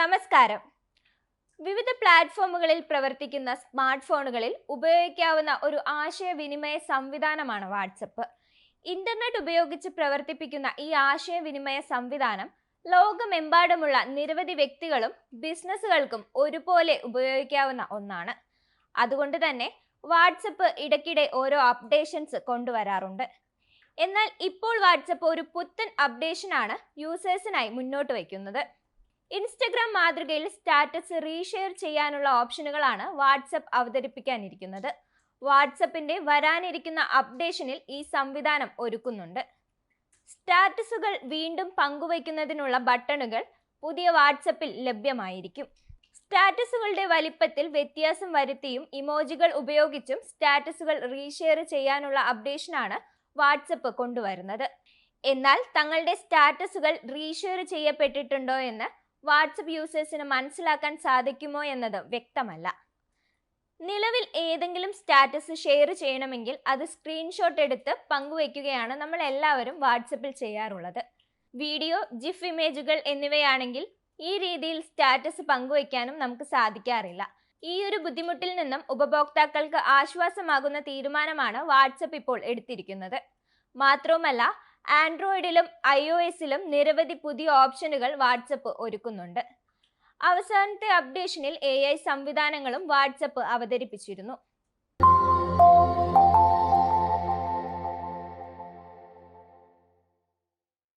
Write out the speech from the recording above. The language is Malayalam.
നമസ്കാരം. വിവിധ പ്ലാറ്റ്ഫോമുകളിൽ പ്രവർത്തിക്കുന്ന സ്മാർട്ട് ഫോണുകളിൽ ഉപയോഗിക്കാവുന്ന ഒരു ആശയവിനിമയ സംവിധാനമാണ് വാട്സപ്പ്. ഇന്റർനെറ്റ് ഉപയോഗിച്ച് പ്രവർത്തിപ്പിക്കുന്ന ഈ ആശയവിനിമയ സംവിധാനം ലോകമെമ്പാടുമുള്ള നിരവധി വ്യക്തികളും ബിസിനസ്സുകൾക്കും ഒരുപോലെ ഉപയോഗിക്കാവുന്ന ഒന്നാണ്. അതുകൊണ്ട് തന്നെ വാട്സപ്പ് ഇടയ്ക്കിടെ ഓരോ അപ്ഡേഷൻസ് കൊണ്ടുവരാറുണ്ട്. എന്നാൽ ഇപ്പോൾ വാട്സപ്പ് ഒരു പുത്തൻ അപ്ഡേഷനാണ് യൂസേഴ്സിനായി മുന്നോട്ട് വയ്ക്കുന്നത്. ഇൻസ്റ്റഗ്രാം മാതൃകയിൽ സ്റ്റാറ്റസ് റീഷെയർ ചെയ്യാനുള്ള ഓപ്ഷനുകളാണ് വാട്സപ്പ് അവതരിപ്പിക്കാനിരിക്കുന്നത്. വാട്സപ്പിന്റെ വരാനിരിക്കുന്ന അപ്ഡേഷനിൽ ഈ സംവിധാനം ഒരുക്കുന്നുണ്ട്. സ്റ്റാറ്റസുകൾ വീണ്ടും പങ്കുവയ്ക്കുന്നതിനുള്ള ബട്ടണുകൾ പുതിയ വാട്സപ്പിൽ ലഭ്യമായിരിക്കും. സ്റ്റാറ്റസുകളുടെ വലിപ്പത്തിൽ വ്യത്യാസം വരുത്തിയും ഇമോജികൾ ഉപയോഗിച്ചും സ്റ്റാറ്റസുകൾ റീഷെയർ ചെയ്യാനുള്ള അപ്ഡേഷനാണ് വാട്സപ്പ് കൊണ്ടുവരുന്നത്. എന്നാൽ തങ്ങളുടെ സ്റ്റാറ്റസുകൾ റീഷെയർ ചെയ്യപ്പെട്ടിട്ടുണ്ടോ എന്ന് വാട്സപ്പ് യൂസേഴ്സിന് മനസ്സിലാക്കാൻ സാധിക്കുമോ എന്നത് വ്യക്തമല്ല. നിലവിൽ ഏതെങ്കിലും സ്റ്റാറ്റസ് ഷെയർ ചെയ്യണമെങ്കിൽ അത് സ്ക്രീൻഷോട്ട് എടുത്ത് പങ്കുവയ്ക്കുകയാണ് നമ്മൾ എല്ലാവരും വാട്സപ്പിൽ ചെയ്യാറുള്ളത്. വീഡിയോ ജിഫ് ഇമേജുകൾ എന്നിവയാണെങ്കിൽ ഈ രീതിയിൽ സ്റ്റാറ്റസ് പങ്കുവയ്ക്കാനും നമുക്ക് സാധിക്കാറില്ല. ഈ ഒരു ബുദ്ധിമുട്ടിൽ നിന്നും ഉപഭോക്താക്കൾക്ക് ആശ്വാസമാകുന്ന തീരുമാനമാണ് വാട്സപ്പ് ഇപ്പോൾ എടുത്തിരിക്കുന്നത്. മാത്രവുമല്ല ആൻഡ്രോയിഡിലും ഐ ഒ എസിലും നിരവധി പുതിയ ഓപ്ഷനുകൾ വാട്സപ്പ് ഒരുക്കുന്നുണ്ട്. അവസാനത്തെ അപ്ഡേഷനിൽ എ സംവിധാനങ്ങളും വാട്സപ്പ് അവതരിപ്പിച്ചിരുന്നു.